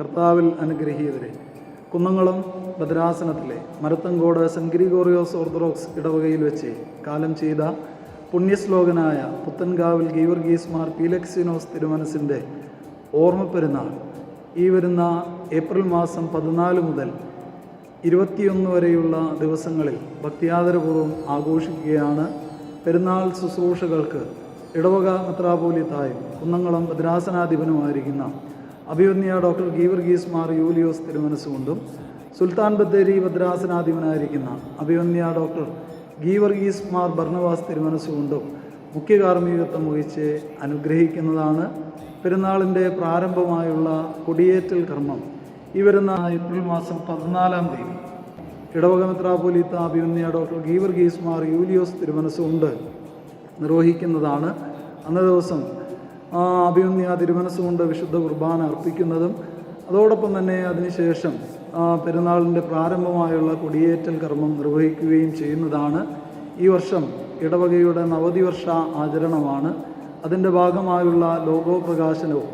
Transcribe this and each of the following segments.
കർത്താവിൽ അനുഗ്രഹീതരെ. കുന്നംകുളം ഭദ്രാസനത്തിലെ മരത്തങ്കോട് സെന്റ് ഗ്രിഗോറിയോസ് ഓർത്തഡോക്സ് ഇടവകയിൽ വെച്ച് കാലം ചെയ്ത പുണ്യശ്ലോകനായ പുത്തൻകാവിൽ ഗീവർഗീസ് മാർ പീലക്സിനോസ് തിരുമനസിന്റെ ഓർമ്മ പെരുന്നാൾ ഈ വരുന്ന ഏപ്രിൽ മാസം പതിനാല് മുതൽ ഇരുപത്തിയൊന്ന് വരെയുള്ള ദിവസങ്ങളിൽ ഭക്തിയാദരപൂർവം ആഘോഷിക്കുകയാണ് പെരുന്നാൾ ശുശ്രൂഷകൾക്ക് ഇടവക മെത്രാപോലിത്തായും കുന്നംകുളം ഭദ്രാസനാധിപനുമായിരിക്കുന്ന അഭിവന്യ ഡോക്ടർ ഗീവർഗീസ് മാർ യൂലിയോസ് തിരുമനസുകൊണ്ടും സുൽത്താൻ ബത്തേരി ഭദ്രാസനാധിപനായിരിക്കുന്ന അഭിവന്യ ഡോക്ടർ ഗീവർഗീസ് മാർ ഭർണവാസ് തിരുമനസുകൊണ്ടും മുഖ്യ കാർമ്മികത്വം വഹിച്ച് അനുഗ്രഹിക്കുന്നതാണ് പെരുന്നാളിന്റെ പ്രാരംഭമായുള്ള കൊടിയേറ്റൽ കർമ്മം. ഈ വരുന്ന ഏപ്രിൽ മാസം പതിനാലാം തീയതി ഇടവക മെത്രാപോലീത്ത ഡോക്ടർ ഗീവർഗീസ് മാർ യൂലിയോസ് തിരുമനസുകൊണ്ട് നിർവഹിക്കുന്നതാണ്. അന്നേ ദിവസം ആ അഭിമന്യ തിരുമനസ്സുകൊണ്ട് വിശുദ്ധ കുർബാന അർപ്പിക്കുന്നതും അതോടൊപ്പം തന്നെ അതിനുശേഷം പെരുന്നാളിന്റെ പ്രാരംഭമായുള്ള കൊടിയേറ്റൽ കർമ്മം നിർവഹിക്കുകയും ചെയ്യുന്നതാണ്. ഈ വർഷം ഇടവകയുടെ നവതിവർഷ ആചരണമാണ്. അതിന്റെ ഭാഗമായുള്ള ലോഗോ പ്രകാശനവും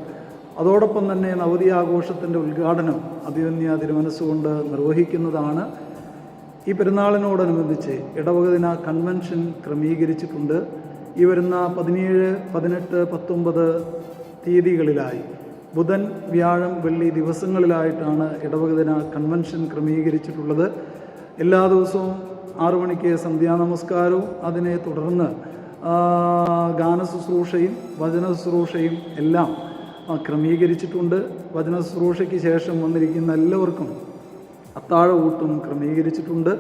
അതോടൊപ്പം തന്നെ നവതി ആഘോഷത്തിന്റെ ഉദ്ഘാടനം അഭിമന്യ തിരുമനസ്സുകൊണ്ട് നിർവഹിക്കുന്നതാണ്. ഈ പെരുന്നാളിനോടനുബന്ധിച്ച് ഇടവക ദിന കൺവെൻഷൻ ക്രമീകരിച്ചിട്ടുണ്ട്. ഈ വരുന്ന പതിനേഴ് പതിനെട്ട് പത്തൊമ്പത് തീയതികളിലായി ബുധൻ വ്യാഴം വെള്ളി ദിവസങ്ങളിലായിട്ടാണ് ഇടവക ദിന കൺവെൻഷൻ ക്രമീകരിച്ചിട്ടുള്ളത്. എല്ലാ ദിവസവും ആറു മണിക്ക് സന്ധ്യാനമസ്കാരവും അതിനെ തുടർന്ന് ഗാനശുശ്രൂഷയും ഗാന ശുശ്രൂഷയും വചന ശുശ്രൂഷയും എല്ലാം ക്രമീകരിച്ചിട്ടുണ്ട്. വചന ശുശ്രൂഷയ്ക്ക് ശേഷം വന്നിരിക്കുന്ന എല്ലാവർക്കും അത്താഴ ഊട്ടും ക്രമീകരിച്ചിട്ടുണ്ട്.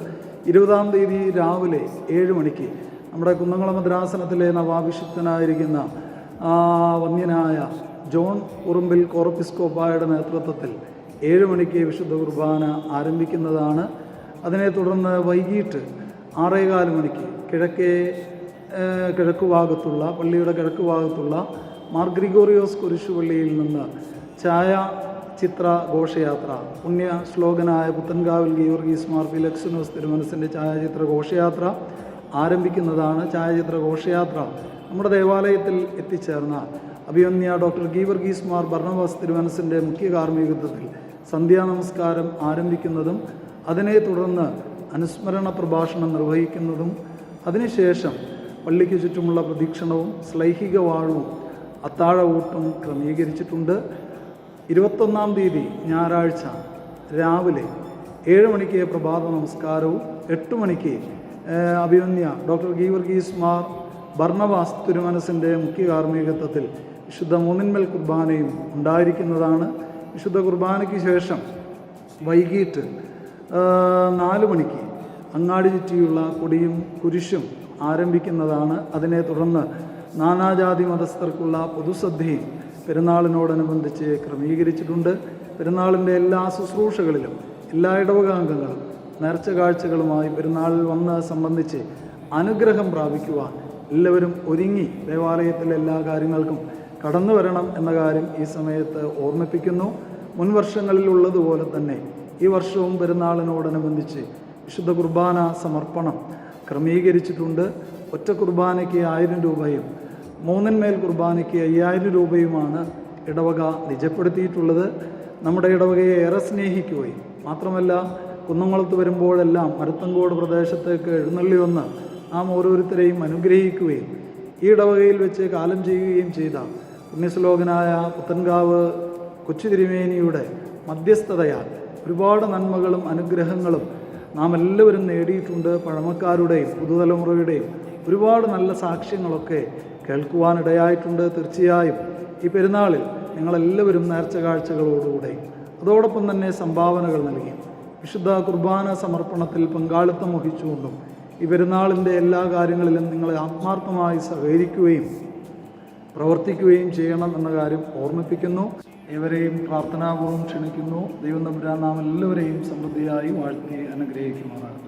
ഇരുപതാം തീയതി രാവിലെ ഏഴ് മണിക്ക് നമ്മുടെ കുന്നംകുളം മദ്രാസനത്തിലെ നവാഭിഷിക്തനായിരിക്കുന്ന വന്യനായ ജോൺ ഉറുമ്പിൽ കോറപ്പിസ്കോപ്പായുടെ നേതൃത്വത്തിൽ ഏഴ് മണിക്ക് വിശുദ്ധ കുർബാന ആരംഭിക്കുന്നതാണ്. അതിനെ തുടർന്ന് വൈകിട്ട് ആറേകാൽ മണിക്ക് കിഴക്കേ കിഴക്ക് ഭാഗത്തുള്ള പള്ളിയുടെ കിഴക്ക് ഭാഗത്തുള്ള മാർഗ്രിഗോറിയോസ് കുരിശുപള്ളിയിൽ നിന്ന് ഛായ ചിത്ര ഘോഷയാത്ര. പുണ്യ ശ്ലോകനായ പുത്തൻകാവിൽ ഗീവർഗീസ് മാർ ഫിലക്സിനോസ് തിരുമനസിന്റെ ഛായാചിത്ര ഘോഷയാത്ര ആരംഭിക്കുന്നതാണ് ഛായാചിത്ര ഘോഷയാത്ര. നമ്മുടെ ദേവാലയത്തിൽ എത്തിച്ചേർന്ന അഭിമന്യ ഡോക്ടർ ഗീവർഗീസ് മാർ ഭർണവാസ് തിരുമനസിന്റെ മുഖ്യ കാർമ്മികത്വത്തിൽ സന്ധ്യാനമസ്കാരം ആരംഭിക്കുന്നതും അതിനെ തുടർന്ന് അനുസ്മരണ പ്രഭാഷണം നിർവഹിക്കുന്നതും അതിനുശേഷം പള്ളിക്ക് ചുറ്റുമുള്ള പ്രദീക്ഷണവും ശ്ലൈഹിക വാഴവും അത്താഴവൂട്ടും ക്രമീകരിച്ചിട്ടുണ്ട്. ഇരുപത്തൊന്നാം തീയതി ഞായറാഴ്ച രാവിലെ ഏഴ് മണിക്ക് പ്രഭാത നമസ്കാരവും എട്ട് മണിക്ക് അഭിമന്യ ഡോക്ടർ ഗീവർഗീസ് മാർ ഭർണവാസ് തിരുമനസിന്റെ മുഖ്യ കാർമ്മികത്വത്തിൽ വിശുദ്ധ മൂന്നിന്മേൽ കുർബാനയും ഉണ്ടായിരിക്കുന്നതാണ്. വിശുദ്ധ കുർബാനയ്ക്ക് ശേഷം വൈകിട്ട് നാല് മണിക്ക് അങ്ങാടി ചുറ്റിയുള്ള കൊടിയും കുരിശും ആരംഭിക്കുന്നതാണ്. അതിനെ തുടർന്ന് നാനാജാതി മതസ്ഥർക്കുള്ള പൊതുസദ്യയും പെരുന്നാളിനോടനുബന്ധിച്ച് ക്രമീകരിച്ചിട്ടുണ്ട്. പെരുന്നാളിന്റെ എല്ലാ ശുശ്രൂഷകളിലും എല്ലാ ഇടവകാംഗങ്ങളും നേർച്ച കാഴ്ചകളുമായി പെരുന്നാളിൽ വന്ന് സംബന്ധിച്ച് അനുഗ്രഹം പ്രാപിക്കുവാൻ എല്ലാവരും ഒരുങ്ങി ദേവാലയത്തിലെ എല്ലാ കാര്യങ്ങൾക്കും കടന്നു വരണം എന്ന കാര്യം ഈ സമയത്ത് ഓർമ്മിപ്പിക്കുന്നു. മുൻ വർഷങ്ങളിൽ ഉള്ളതുപോലെ തന്നെ ഈ വർഷവും പെരുന്നാളിനോടനുബന്ധിച്ച് വിശുദ്ധ കുർബാന സമർപ്പണം ക്രമീകരിച്ചിട്ടുണ്ട്. ഒറ്റ കുർബാനയ്ക്ക് ആയിരം രൂപയും മൂന്നിന്മേൽ കുർബാനയ്ക്ക് അയ്യായിരം രൂപയുമാണ് ഇടവക നിജപ്പെടുത്തിയിട്ടുള്ളത്. നമ്മുടെ ഇടവകയെ ഏറെ സ്നേഹിക്കുകയും മാത്രമല്ല കുന്നംകുളത്ത് വരുമ്പോഴെല്ലാം മരുത്തങ്കോട് പ്രദേശത്തേക്ക് എഴുന്നള്ളി വന്ന് നാം ഓരോരുത്തരെയും അനുഗ്രഹിക്കുകയും ഈ ഇടവകയിൽ വെച്ച് കാലം ചെയ്യുകയും ചെയ്ത പുണ്യശ്ലോകനായ പുത്തൻകാവ് കൊച്ചു തിരുമേനിയുടെ മധ്യസ്ഥതയാൽ ഒരുപാട് നന്മകളും അനുഗ്രഹങ്ങളും നാം എല്ലാവരും നേടിയിട്ടുണ്ട്. പഴമക്കാരുടെയും പുതുതലമുറയുടെയും ഒരുപാട് നല്ല സാക്ഷ്യങ്ങളൊക്കെ കേൾക്കുവാനിടയായിട്ടുണ്ട് തീർച്ചയായും. ഈ പെരുന്നാളിൽ നിങ്ങളെല്ലാവരും നേർച്ച കാഴ്ചകളോടുകൂടെ അതോടൊപ്പം തന്നെ സംഭാവനകൾ നൽകി. വിശുദ്ധ കുർബാന സമർപ്പണത്തിൽ പങ്കാളിത്തം വഹിച്ചുകൊണ്ടും ഈ പെരുന്നാളിന്റെ എല്ലാ കാര്യങ്ങളിലും നിങ്ങളെ ആത്മാർത്ഥമായി സഹകരിക്കുകയും പ്രവർത്തിക്കുകയും ചെയ്യണം എന്ന കാര്യം ഓർമ്മിപ്പിക്കുന്നു. ഇവരെയും പ്രാർത്ഥനാപൂർവം ക്ഷണിക്കുന്നു. ദൈവം തമ്പുരാൻ നാം എല്ലാവരെയും സമൃദ്ധിയായി വാഴ്ത്തി അനുഗ്രഹിക്കുമാറാണ്